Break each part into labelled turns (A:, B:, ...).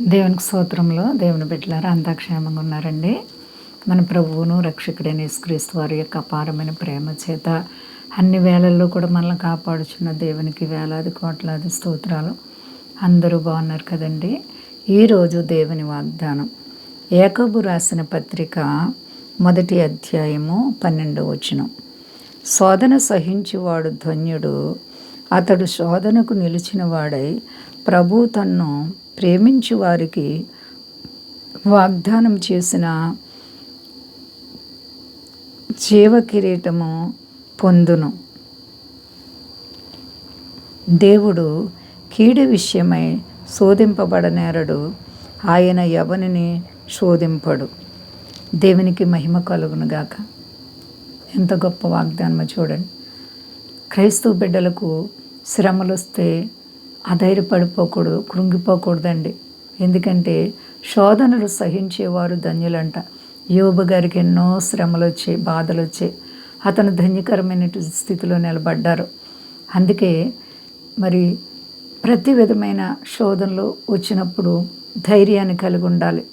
A: దేవునికి స్తోత్రంలో దేవుని బిడ్డలారా అంతా క్షేమంగా ఉన్నారండి. మన ప్రభువును రక్షకుడైన యేసుక్రీస్తు వారి యొక్క అపారమైన ప్రేమ చేత అన్ని వేళల్లో కూడా మనల్ని కాపాడుచున్న దేవునికి వేలాది కోట్లాది స్తోత్రాలు. అందరూ బాగున్నారు కదండి. ఈరోజు దేవుని వాగ్దానం. ఏకబు రాసిన పత్రిక మొదటి అధ్యాయము పన్నెండవ వచనం. శోధన సహించువాడు ధన్యుడు అతడు శోధనకు నిలిచిన వాడై ప్రభు తన్ను ప్రేమించు వారికి వాగ్దానం చేసిన జీవ కిరీటము పొందును. దేవుడు కీడు విషయమై శోధింపబడనేరడు. ఆయన ఎవరిని శోధింపడు? దేవునికి మహిమ కలుగునుగాక ఎంత గొప్ప వాగ్దానమో చూడండి. క్రైస్తవ బిడ్డలకు శ్రమలు వస్తే అధైర్యపడిపోకూడదు కృంగిపోకూడదండి. ఎందుకంటే శోధనలు సహించేవారు ధన్యులంట. యోబు గారికి ఎన్నో శ్రమలు వచ్చాయి బాధలు వచ్చాయి అతను ధన్యకరమైన స్థితిలో నిలబడ్డారు. అందుకే మరి ప్రతి విధమైన శోధనలు వచ్చినప్పుడు ధైర్యాన్ని కలిగి ఉండాలి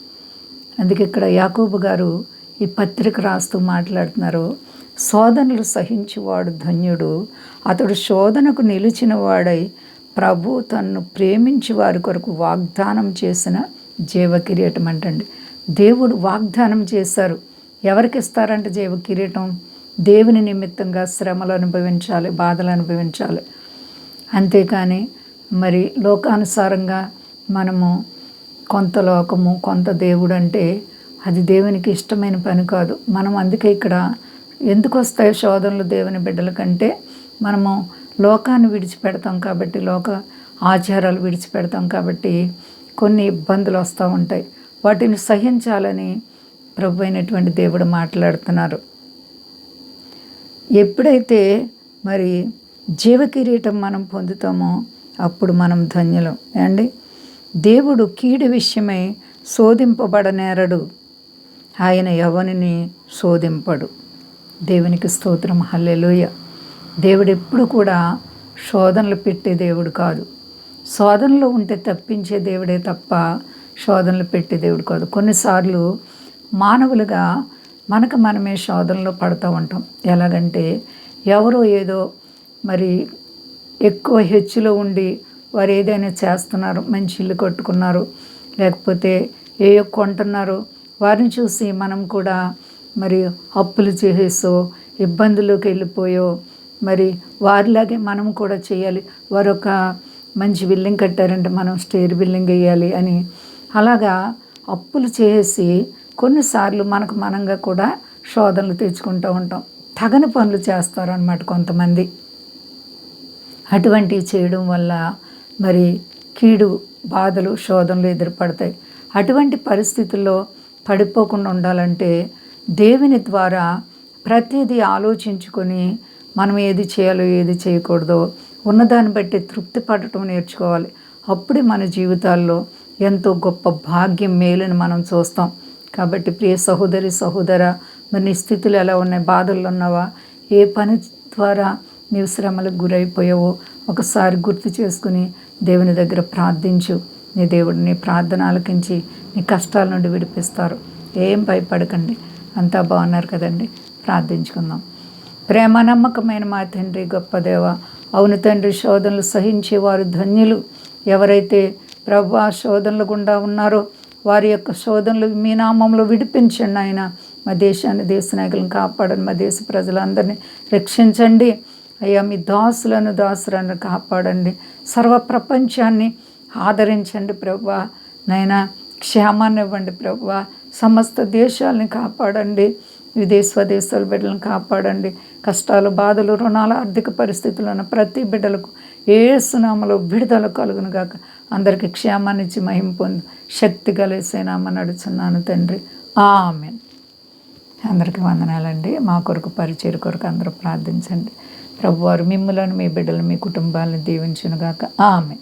A: అందుకే ఇక్కడ యాకూబు గారు ఈ పత్రిక రాస్తూ మాట్లాడుతున్నారు. శోధనలు సహించేవాడు ధన్యుడు అతడు శోధనకు నిలిచిన వాడై ప్రభు తన్ను ప్రేమించి వారి కొరకు వాగ్దానం చేసిన జీవ కిరీటం అంటండి. దేవుడు వాగ్దానం చేశారు. ఎవరికి ఇస్తారంటే జీవ కిరీటం దేవుని నిమిత్తంగా శ్రమలు అనుభవించాలి బాధలు అనుభవించాలి. అంతేకాని మరి లోకానుసారంగా మనము కొంత లోకము కొంత దేవుడు అంటే అది దేవునికి ఇష్టమైన పని కాదు. మనం అందుకే ఇక్కడ ఎందుకు వస్తాయి శోధనలు దేవుని బిడ్డల కంటే మనము లోకాన్ని విడిచిపెడతాం కాబట్టి లోక ఆచారాలు విడిచిపెడతాం కాబట్టి కొన్ని ఇబ్బందులు వస్తూ ఉంటాయి. వాటిని సహించాలని ప్రభు అయినటువంటి దేవుడు మాట్లాడుతున్నారు. ఎప్పుడైతే మరి జీవకిరీటం మనం పొందుతామో అప్పుడు మనం ధన్యులం. అండి దేవుడు కీడు విషయమై శోధింపబడనేరడు ఆయన ఎవరిని శోధింపడు? దేవునికి స్తోత్రం. హల్లెలూయ. దేవుడు ఎప్పుడు కూడా శోధనలు పెట్టే దేవుడు కాదు. శోధనలు ఉంటే తప్పించే దేవుడే తప్ప శోధనలు పెట్టే దేవుడు కాదు. కొన్నిసార్లు మానవులుగా మనకు మనమే శోధనలో పడుతూ ఉంటాం. ఎలాగంటే ఎవరో ఏదో మరి ఎక్కువ హెచ్చులో ఉండి వారు ఏదైనా చేస్తున్నారు మంచి ఇల్లు కట్టుకున్నారు లేకపోతే ఏ కొంటున్నారు వారిని చూసి మనం కూడా మరి అప్పులు చేసేసో ఇబ్బందులోకి వెళ్ళిపోయో మరి వారిలాగే మనం కూడా చేయాలి. వారు ఒక మంచి బిల్డింగ్ కట్టారంటే మనం స్టేర్ బిల్డింగ్ వేయాలి అని. అలాగా అప్పులు చేసి కొన్నిసార్లు మనకు మనంగా కూడా శోధనలు తెచ్చుకుంటూ ఉంటాం. తగని పనులు చేస్తారనమాట కొంతమంది. అటువంటివి చేయడం వల్ల మరి కీడు బాధలు శోధనలు ఎదురుపడతాయి. అటువంటి పరిస్థితుల్లో పడిపోకుండా ఉండాలంటే దేవుని ద్వారా ప్రతిదీ ఆలోచించుకొని మనం ఏది చేయాలో ఏది చేయకూడదో ఉన్నదాన్ని బట్టి తృప్తి పడటం నేర్చుకోవాలి. అప్పుడే మన జీవితాల్లో ఎంతో గొప్ప భాగ్యం మేలుని మనం చూస్తాం. కాబట్టి ప్రియ సహోదరి సహోదర మరి నీ స్థితులు ఎలా ఉన్నాయి? బాధల్లో ఉన్నావా? ఏ పని ద్వారా నీవు శ్రమలకు గురైపోయావో ఒకసారి గుర్తు చేసుకుని దేవుని దగ్గర ప్రార్థించు. నీ దేవుడు నీ ప్రార్థన ఆలకించి నీ కష్టాల నుండి విడిపిస్తారు. ఏం భయపడకండి. అంతా బాగున్నారు కదండి. ప్రార్థించుకుందాం. ప్రేమ నమ్మకమైన మా తండ్రి గొప్ప దేవ. అవును తండ్రి శోధనలు సహించేవారు ధన్యులు. ఎవరైతే ప్రభా శోధనలు గుండా ఉన్నారో వారి యొక్క శోధనలు మీ నామంలో విడిపించండి ఆయన మా దేశాన్ని దేశ నాయకులను కాపాడండి. మా దేశ ప్రజలందరినీ రక్షించండి. అయ్యా మీ దాసులను దాసులను కాపాడండి. సర్వ ప్రపంచాన్ని ఆదరించండి ప్రభా. నైనా క్షేమాన్ని ఇవ్వండి ప్రభా. సమస్త దేశాలని కాపాడండి. విదేశ స్వదేశాల బిడ్డలను కాపాడండి. కష్టాలు బాధలు రుణాలు ఆర్థిక పరిస్థితులు ఉన్న ప్రతి బిడ్డలకు ఏ సునామలో విడుదల కలుగును గాక. అందరికీ క్షేమాన్నిచ్చి ఇచ్చి పొంది. శక్తి కలిసేనామ నడుచున్నాను తండ్రి. ఆమెన్. అందరికీ వందనాలండి. మా కొరకు పరిచయ కొరకు అందరూ ప్రార్థించండి. ప్రభువారు మిమ్మలను మీ బిడ్డలు మీ కుటుంబాలను దీవించునుగాక. ఆమె